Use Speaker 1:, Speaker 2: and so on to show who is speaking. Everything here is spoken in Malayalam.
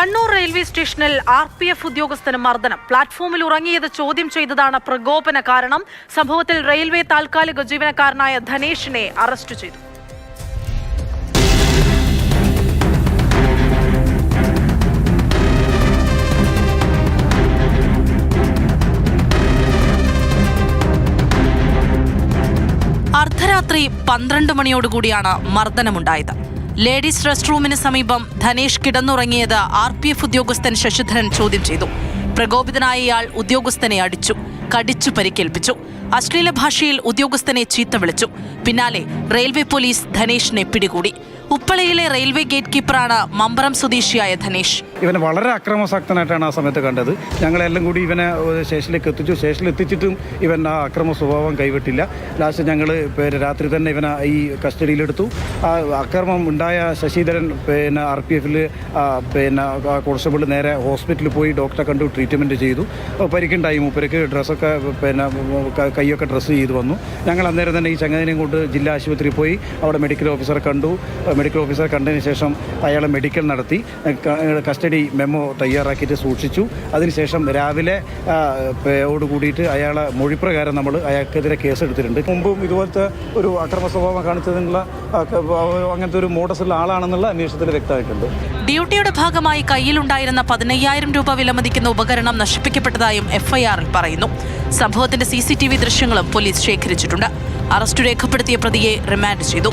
Speaker 1: കണ്ണൂർ റെയിൽവേ സ്റ്റേഷനിൽ ആർ പി എഫ് ഉദ്യോഗസ്ഥന് മർദ്ദനം. പ്ലാറ്റ്ഫോമിൽ ഉറങ്ങിയത് ചോദ്യം ചെയ്തതാണ് പ്രകോപന കാരണം. സംഭവത്തിൽ റെയിൽവേ താൽക്കാലിക ജീവനക്കാരനായ ധനേഷിനെ അറസ്റ്റ് ചെയ്തു. അർദ്ധരാത്രി പന്ത്രണ്ട് മണിയോടുകൂടിയാണ് മർദ്ദനമുണ്ടായത്. ലേഡീസ് റെസ്റ്റ് റൂമിന് സമീപം ധനേഷ് കിടന്നുറങ്ങിയത് ആർ പി എഫ് ഉദ്യോഗസ്ഥൻ ശശിധരൻ ചോദ്യം ചെയ്തു. പ്രകോപിതനായ ഇയാൾ ഉദ്യോഗസ്ഥനെ അടിച്ചു കടിച്ചു പരിക്കേൽപ്പിച്ചു. അശ്ലീല ഭാഷയിൽ ഉദ്യോഗസ്ഥനെ ചീത്ത വിളിച്ചു. പിന്നാലെ റെയിൽവേ പോലീസ് ധനേഷിനെ പിടികൂടി. ഉപ്പളയിലെ റെയിൽവേ ഗേറ്റ് കീപ്പറാണ് മമ്പറം സ്വദേശിയായ ധനേഷ്.
Speaker 2: ഇവനെ വളരെ അക്രമസക്തനായിട്ടാണ് ആ സമയത്ത് കണ്ടത്. ഞങ്ങളെല്ലാം കൂടി ഇവനെ സ്റ്റേഷനിലേക്ക് എത്തിച്ചു. സ്റ്റേഷനിൽ എത്തിച്ചിട്ടും ഇവൻ ആ അക്രമ സ്വഭാവം കൈവിട്ടില്ല. ലാസ്റ്റ് ഞങ്ങൾ രാത്രി തന്നെ ഇവനെ ഈ കസ്റ്റഡിയിലെടുത്തു. ആ അക്രമം ഉണ്ടായ ശശിധരൻ പിന്നെ ആർ പി എഫിൽ പിന്നെ കോൺസ്റ്റബിൾ നേരെ ഹോസ്പിറ്റലിൽ പോയി ഡോക്ടറെ കണ്ടു ട്രീറ്റ്മെന്റ് ചെയ്തു. പരിക്കുണ്ടായി. മൂപ്പരക്ക് ഡ്രസ്സൊക്കെ പിന്നെ കൈയൊക്കെ ഡ്രസ്സ് ചെയ്തു വന്നു. ഞങ്ങൾ അന്നേരം തന്നെ ഈ ചങ്ങതിനെയും കൊണ്ട് ജില്ലാ ആശുപത്രിയിൽ പോയി. അവിടെ മെഡിക്കൽ ഓഫീസറെ കണ്ടു. മെഡിക്കൽ ഓഫീസർ കണ്ടതിന് ശേഷം അയാളെ മെഡിക്കൽ നടത്തി കസ്റ്റഡി മെമ്മോ തയ്യാറാക്കിയിട്ട് സൂക്ഷിച്ചു. അതിനുശേഷം രാവിലെ ഓട് കൂടിയിട്ട് അയാളെ മൊഴിപ്രകാരം നമ്മൾ അയാൾക്കെതിരെ കേസ് എടുത്തിട്ടുണ്ട് മുമ്പും ഇതുപോലത്തെ ഒരു അക്രമ സ്വഭാവം കാണിച്ചതിനുള്ള അങ്ങനത്തെ ഒരു മോഡസുള്ള ആളാണെന്നുള്ള അന്വേഷണത്തിൽ വ്യക്തമായിട്ടുണ്ട്.
Speaker 1: ഡ്യൂട്ടിയുടെ ഭാഗമായി കയ്യിലുണ്ടായിരുന്ന പതിനയ്യായിരം രൂപ വിലമതിക്കുന്ന ഉപകരണം നശിപ്പിക്കപ്പെട്ടതായും എഫ്ഐആറിൽ പറയുന്നു. സംഭവത്തിന്റെ സി സി ടി വി ദൃശ്യങ്ങളും പോലീസ് ശേഖരിച്ചിട്ടുണ്ട്. അറസ്റ്റ് രേഖപ്പെടുത്തിയ പ്രതിയെ റിമാൻഡ് ചെയ്തു.